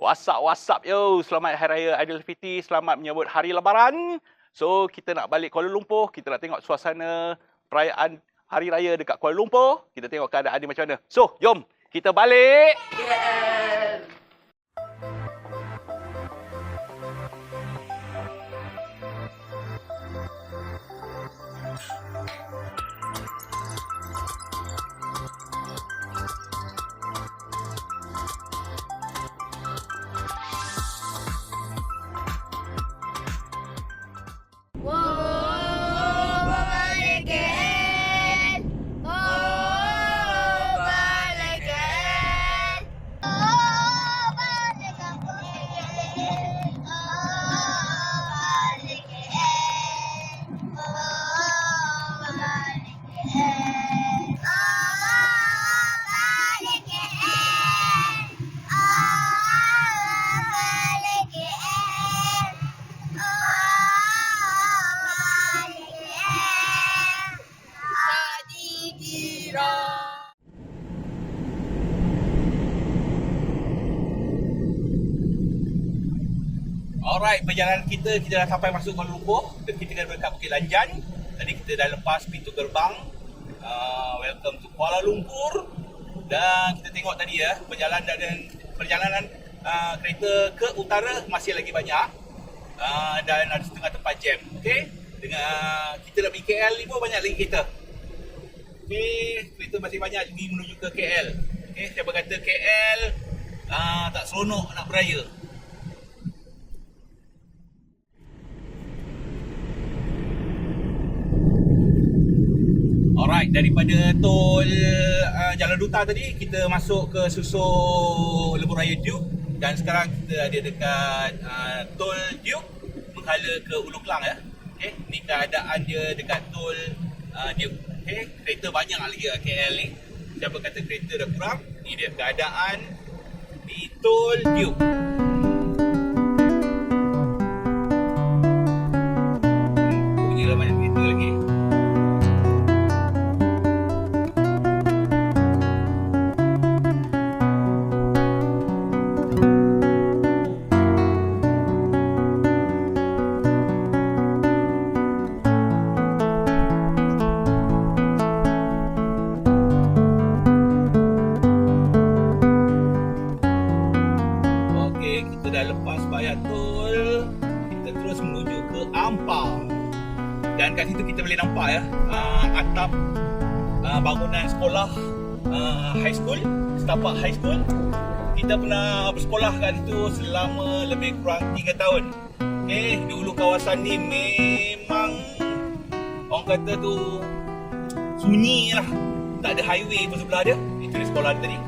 WhatsApp WhatsApp yo. Selamat Hari Raya Aidilfitri, selamat menyambut Hari Lebaran. So kita nak balik Kuala Lumpur, kita nak tengok suasana perayaan Hari Raya dekat Kuala Lumpur. Kita tengok keadaan dia macam mana. So, jom kita balik. Oh, Alright, perjalanan kita kita dah sampai masuk Kuala Lumpur. Kita dah dekat Bukit Lanjan. Tadi kita dah lepas pintu gerbang. Uh, welcome to Kuala Lumpur. Dan kita tengok tadi ya, perjalanan dan perjalanan uh, kereta ke utara masih lagi banyak. Uh, dan ada setengah tempat jam. Okey. Dengan kita nak pergi KL ni pun banyak lagi kereta. Okey, kereta masih banyak pergi menuju ke KL. Okey, siapa kata KL uh, tak seronok nak beraya. Alright, daripada tol uh, Jalan Duta tadi kita masuk ke Susul Lebuh Raya Duke dan sekarang kita ada dekat uh, tol Duke menghala ke Ulu Kelang ya. Okey, ni keadaan dia dekat tol uh, Duke. Okey, kereta banyak lagi kat KL ni. Siapa kata kereta dah kurang? Ni dia keadaan di tol Duke. Ya, uh, atap uh, bangunan sekolah uh, high school, Setapak High School. Kita pernah bersekolah kat situ selama lebih kurang 3 tahun. Okey, dulu kawasan ni memang orang kata tu sunyi lah. Tak ada highway pun sebelah dia. Itu di sekolah tadi.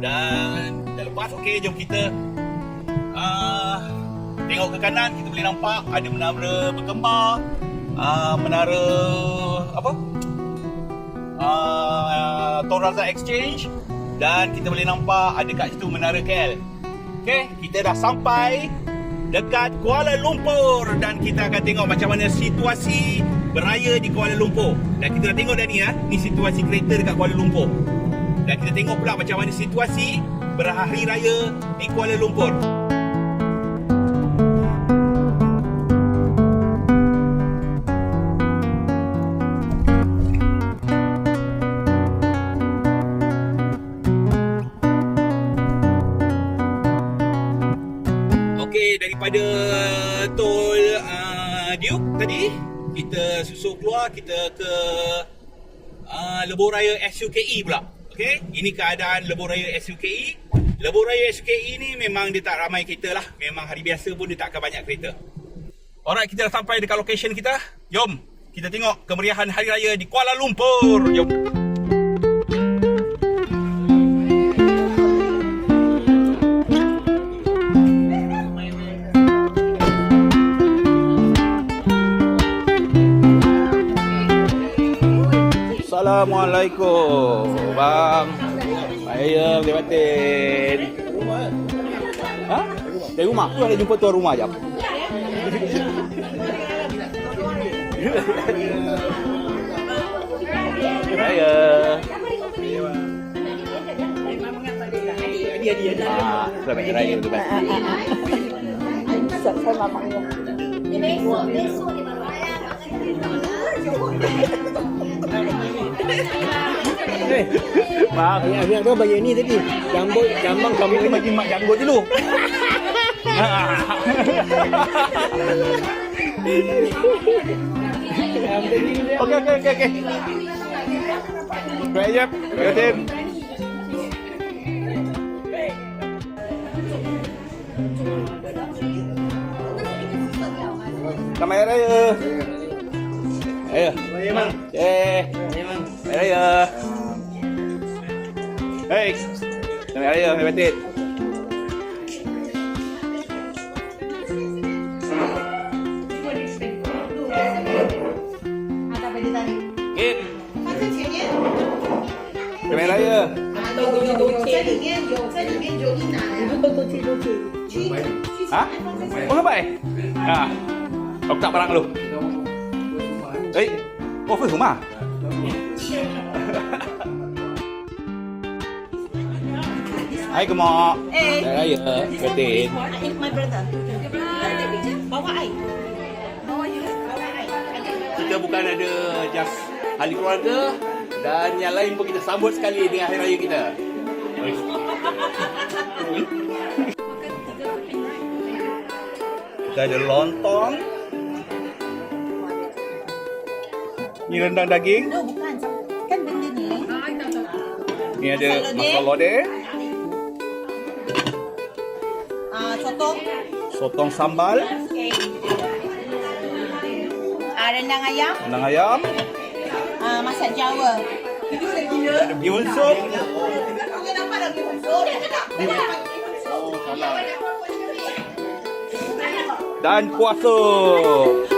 Dan dah lepas okey jom kita uh, tengok ke kanan kita boleh nampak ada menara berkembar uh, menara apa? Uh, Toraza Exchange. Dan kita boleh nampak ada kat situ menara KL okey kita dah sampai dekat Kuala Lumpur. Dan kita akan tengok macam mana situasi beraya di Kuala Lumpur. Dan kita dah tengok dah ni ya ni situasi kereta dekat Kuala Lumpur. Dan kita tengok pula macam mana situasi berhari raya di Kuala Lumpur. Kita susul keluar kita ke uh, Lebuh Raya SUKE pula. Okey, ini keadaan Lebuh Raya SUKE. Lebuh Raya SUKE ni memang dia tak ramai kereta lah. Memang hari biasa pun dia tak akan banyak kereta. Alright, kita dah sampai dekat location kita. Jom, kita tengok kemeriahan Hari Raya di Kuala Lumpur. Jom. Assalamualaikum Bang Saya batin Ha? Dari rumah? Tu ada jumpa tuan rumah jap. Ah, selamat raya? Saya saya mamanya. Besok, besok dia baru ayah. Eh, Maaf. yang yang tu bagi ni tadi. Jambut jambang kamu ni. bagi mak janggut dulu. Okey okey okey okey. Baik jap. Terima Selamat Hari Raya. Ayo. Eh. Selamat Hari Raya. Selamat Hari Raya, Hari Batin. Kit. Selamat Hari Raya. 啊？Mau ngapain? Ha. Kau tak barang lu. Eh, oh, first rumah. Hai gemak. Eh. Hari Raya, Batin. My brother. Bawa ai. Bawa you. Kita bukan ada just ahli keluarga dan yang lain pun kita sambut sekali dengan hari raya kita. Kita ada lontong. Ni rendang daging. No, bukan. Kan benda ni. Ni ada Masala masala lodeh, Ah, sotong. sotong sambal, Okay. Ah, rendang ayam. rendang ayam, Ah, masak Jawa. ada bihun sup, dan kuah sup.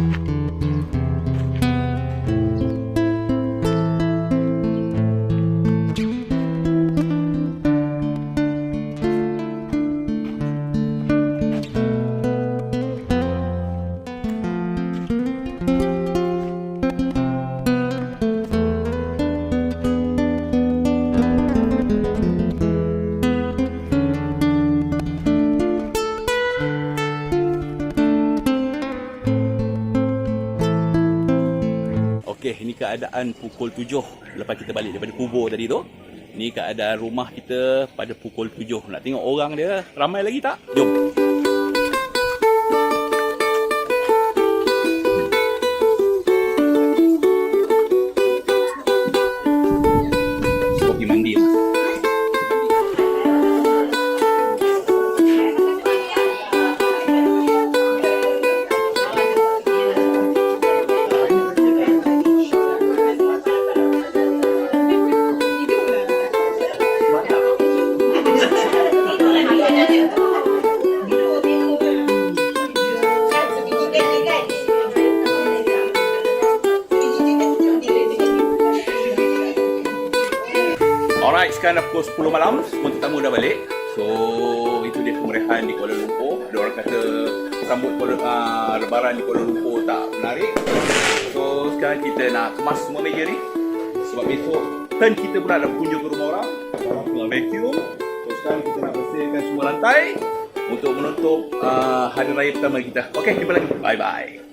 Okey, ini keadaan pukul 7 lepas kita balik daripada kubur tadi tu. Ni keadaan rumah kita pada pukul 7. Nak tengok orang dia ramai lagi tak? Jom. Alright, sekarang dah pukul 10 malam. Semua tetamu dah balik. So, itu dia kemeriahan di Kuala Lumpur. Ada orang kata sambut Kuala, uh, lebaran di Kuala Lumpur tak menarik. So, sekarang kita nak kemas semua meja ni. Sebab besok turn kita pula nak berkunjung ke rumah orang. Orang tengah vacuum. So, sekarang kita nak bersihkan semua lantai untuk menutup uh, hari raya pertama kita. Okey, jumpa lagi. Bye bye.